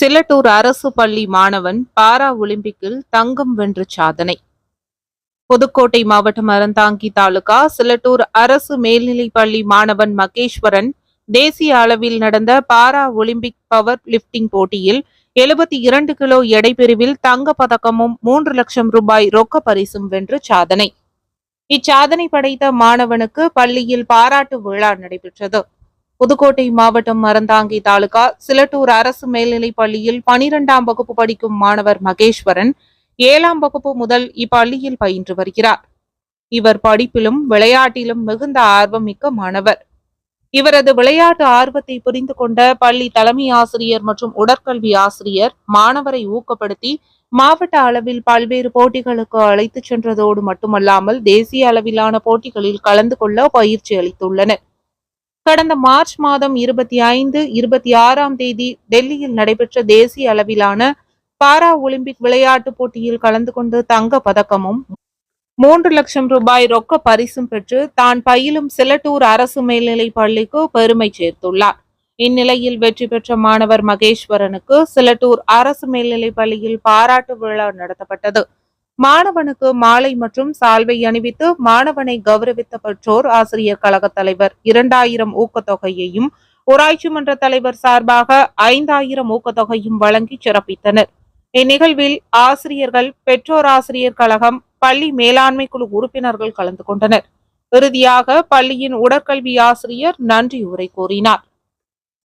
சிலட்டூர் அரசு பள்ளி மாணவன் பாரா ஒலிம்பிக்கில் தங்கம் வென்று சாதனை. புதுக்கோட்டை மாவட்டம் அறந்தாங்கி தாலுகா சிலட்டூர் அரசு மேல்நிலைப் பள்ளி மாணவன் மகேஸ்வரன் தேசிய அளவில் நடந்த பாரா ஒலிம்பிக் பவர் லிஃப்டிங் போட்டியில் எழுபத்தி இரண்டு கிலோ எடை பிரிவில் தங்க பதக்கமும் மூன்று லட்சம் ரூபாய் ரொக்க பரிசும் வென்று சாதனை. இச்சாதனை படைத்த மாணவனுக்கு பள்ளியில் பாராட்டு விழா நடைபெற்றது. புதுக்கோட்டை மாவட்டம் அறந்தாங்கி தாலுகா சிலட்டூர் அரசு மேல்நிலைப் பள்ளியில் பனிரெண்டாம் வகுப்பு படிக்கும் மாணவர் மகேஸ்வரன் ஏழாம் வகுப்பு முதல் இப்பள்ளியில் பயின்று வருகிறார். இவர் படிப்பிலும் விளையாட்டிலும் மிகுந்த ஆர்வம் மிக்க மாணவர். இவரது விளையாட்டு ஆர்வத்தை புரிந்து கொண்ட பள்ளி தலைமை ஆசிரியர் மற்றும் உடற்கல்வி ஆசிரியர் மாணவரை ஊக்கப்படுத்தி மாவட்ட அளவில் பல்வேறு போட்டிகளுக்கு அழைத்துச் சென்றதோடு மட்டுமல்லாமல் தேசிய அளவிலான போட்டிகளில் கலந்து கொள்ள பயிற்சி அளித்துள்ளனர். கடந்த மார்ச் மாதம் இருபத்தி ஐந்து இருபத்தி ஆறாம் தேதி டெல்லியில் நடைபெற்ற தேசிய அளவிலான பாரா ஒலிம்பிக் விளையாட்டுப் போட்டியில் கலந்து கொண்டு தங்க பதக்கமும் மூன்று லட்சம் ரூபாய் ரொக்க பரிசும் பெற்று தான் பயிலும் சிலட்டூர் அரசு மேல்நிலைப் பள்ளிக்கு பெருமை சேர்த்துள்ளார். இந்நிலையில் வெற்றி பெற்ற மாணவர் மகேஸ்வரனுக்கு சிலட்டூர் அரசு மேல்நிலைப் பள்ளியில் பாராட்டு விழா நடத்தப்பட்டது. மாணவனுக்கு மாலை மற்றும் சால்வை அணிவித்து மாணவனை கௌரவித்த பெற்றோர் ஆசிரியர் கழக தலைவர் இரண்டாயிரம் ஊக்கத்தொகையையும் ஊராட்சி மன்ற தலைவர் சார்பாக ஐந்தாயிரம் ஊக்கத்தொகையும் வழங்கி சிறப்பித்தனர். இந்நிகழ்வில் ஆசிரியர்கள் பெற்றோர் ஆசிரியர் கழகம் பள்ளி மேலாண்மை குழு உறுப்பினர்கள் கலந்து கொண்டனர். இறுதியாக பள்ளியின் உடற்கல்வி ஆசிரியர் நன்றி உரை கூறினார்.